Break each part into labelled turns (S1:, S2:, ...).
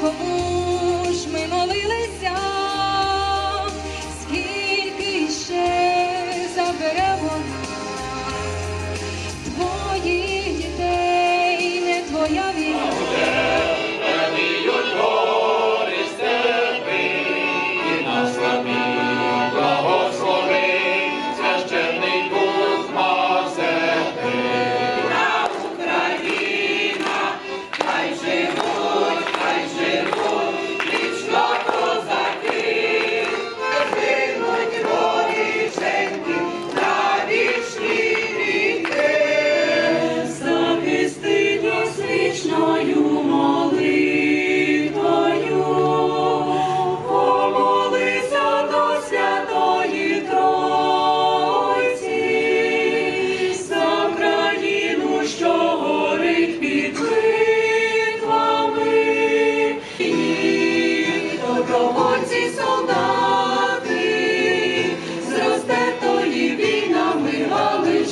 S1: hope.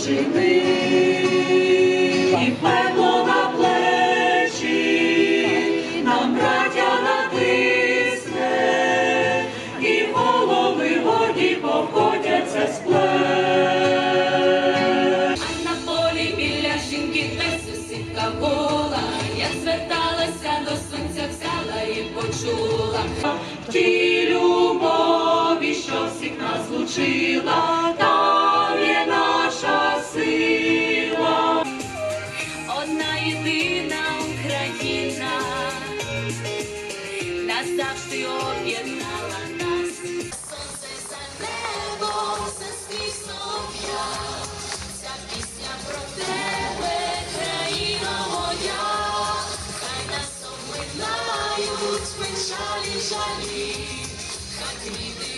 S2: восени, і пекло на плечі, нам браття натисне, і голови воді повходяться з. А на полі біля жінки та сусідка була, я зверталася до сонця, взяла і почула. Ті любові, що всіх нас лучила. Назавжди об'єднала нас. Сонце за небо, заспівсно я, ця пісня про тебе, країна моя, хай нас оминають печалі жалі, хай квіти.